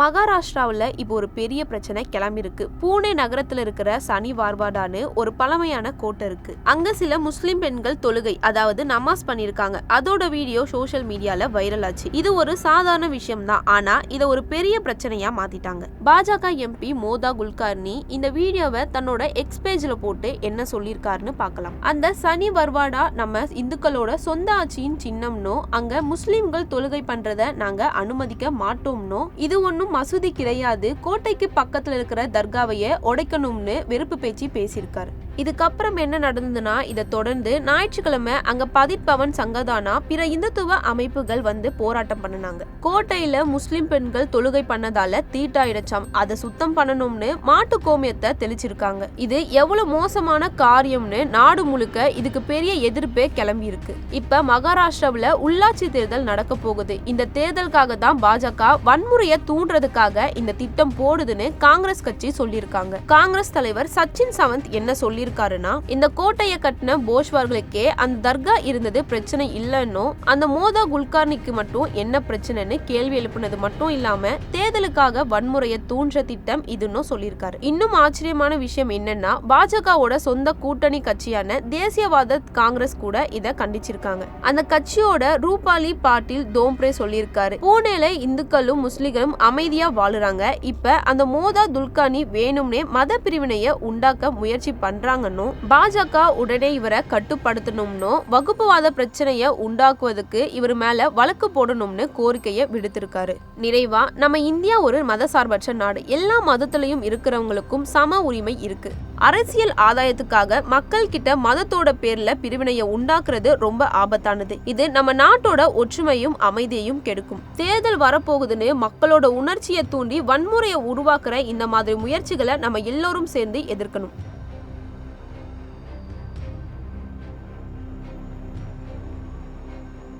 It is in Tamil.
மகாராஷ்டிராவில் இப்போ ஒரு பெரிய பிரச்சனை கிளம்பியிருக்கு பூனே நகரத்தில் இருக்கிற சனி வார்வாடான்னு ஒரு பழமையான கோட்டை இருக்கு. அங்க சில முஸ்லிம் பெண்கள் தொழுகை அதாவது நமாஸ் பண்ணியிருக்காங்க. அதோட வீடியோ சோஷியல் மீடியால வைரல் ஆச்சு. இது ஒரு சாதாரண விஷயம் தான் ஆனா இதை ஒரு பெரிய பிரச்சனையா மாத்திட்டாங்க. பாஜக எம்பி மோதா குல்கார்னி இந்த வீடியோவை தன்னோட எக்ஸ் பேஜ்ல போட்டு என்ன சொல்லியிருக்காருன்னு பார்க்கலாம். அந்த சனி வர்வாடா நம்ம இந்துக்களோட சொந்த ஆட்சியின் சின்னம்னோ அங்க முஸ்லிம்கள் தொழுகை பண்றத நாங்க அனுமதிக்க மாட்டோம்னோ இது ஒன்றும் மசூதி கிடையாது. கோட்டைக்கு பக்கத்துல இருக்கிற தர்காவைய உடைக்கணும்னு வெறுப்பு பேச்சு பேசியிருக்காரு. இதுக்கப்புறம் என்ன நடந்ததுன்னா இதை தொடர்ந்து ஞாயிற்றுக்கிழமை அங்க பதிப்பவன் சங்கதானா பிற இந்துத்துவ அமைப்புகள் வந்து போராட்டம் பண்ணினாங்க. கோட்டையில முஸ்லிம் பெண்கள் தொழுகை பண்ணதால தீட்டாயிடுச்சாம். அதை சுத்தம் பண்ணணும்னு மாட்டு கோமியத்தை தெளிச்சிருக்காங்க. இது எவ்வளவு மோசமான காரியம்னு நாடு முழுக்க இதுக்கு பெரிய எதிர்ப்பே கிளம்பி இருக்கு. இப்ப மகாராஷ்டிராவுல உள்ளாட்சி தேர்தல் நடக்க போகுது. இந்த தேர்தலுக்காக தான் பாஜக வன்முறையை தூண்டுறதுக்காக இந்த திட்டம் போடுதுன்னு காங்கிரஸ் கட்சி சொல்லியிருக்காங்க. காங்கிரஸ் தலைவர் சச்சின் சவந்த் என்ன சொல்லியிருக்காருன்னா இந்த கோட்டையை கட்டின போஷ்வார்களுக்கே அந்த தர்கா இருந்தது பிரச்சனை இல்லைன்னோ அந்த மோதா குல்கார்னிக்கு மட்டும் என்ன பிரச்சனைன்னு கேள்வி எழுப்புனது மட்டும் இல்லாம தேர்தலுக்காக வன்முறையை தூண்ட திட்டம் இதுன்னு சொல்லியிருக்காரு. இன்னும் ஆச்சரியமான விஷயம் என்னன்னா பாஜகவோட சொந்த கூட்டணி கட்சியான தேசியவாத காங்கிரஸ் கூட இதை கண்டிச்சிருக்காங்க. அந்த கட்சியோட ரூபாலி பாட்டில் தோம்ப்ரே சொல்லியிருக்காரு. பூனேல இந்துக்களும் முஸ்லிம்களும் அமைதியா வாழுறாங்க. இப்ப அந்த மோதா துல்கானி வேணும்னே மத பிரிவினைய உண்டாக்க முயற்சி பண்றாங்கன்னு பாஜக உடனே இவரை கட்டுப்படுத்தணும்னு வகுப்புவாத பிரச்சனைய உண்டாக்குவதற்கு இவர் மேல வழக்கு போடணும்னு கோரிக்கையை விடுத்திருக்காரு. நிறைவா நம்ம இந்தியா ஒரு மதசார்பற்ற நாடு. எல்லா மதத்திலையும் இருக்கிறவங்களுக்கும் சம உரிமை இருக்கு. அரசியல் ஆதாயத்துக்காக மக்கள் கிட்ட மதத்தோட பேர்ல பிரிவினையை உண்டாக்குறது ரொம்ப ஆபத்தானது. இது நம்ம நாட்டோட ஒற்றுமையும் அமைதியையும் கெடுக்கும். தேர்தல் வரப்போகுதுன்னு மக்களோட உணர்ச்சியை தூண்டி வன்முறையை உருவாக்குற இந்த மாதிரி முயற்சிகளை நம்ம எல்லோரும் சேர்ந்து எதிர்க்கணும்.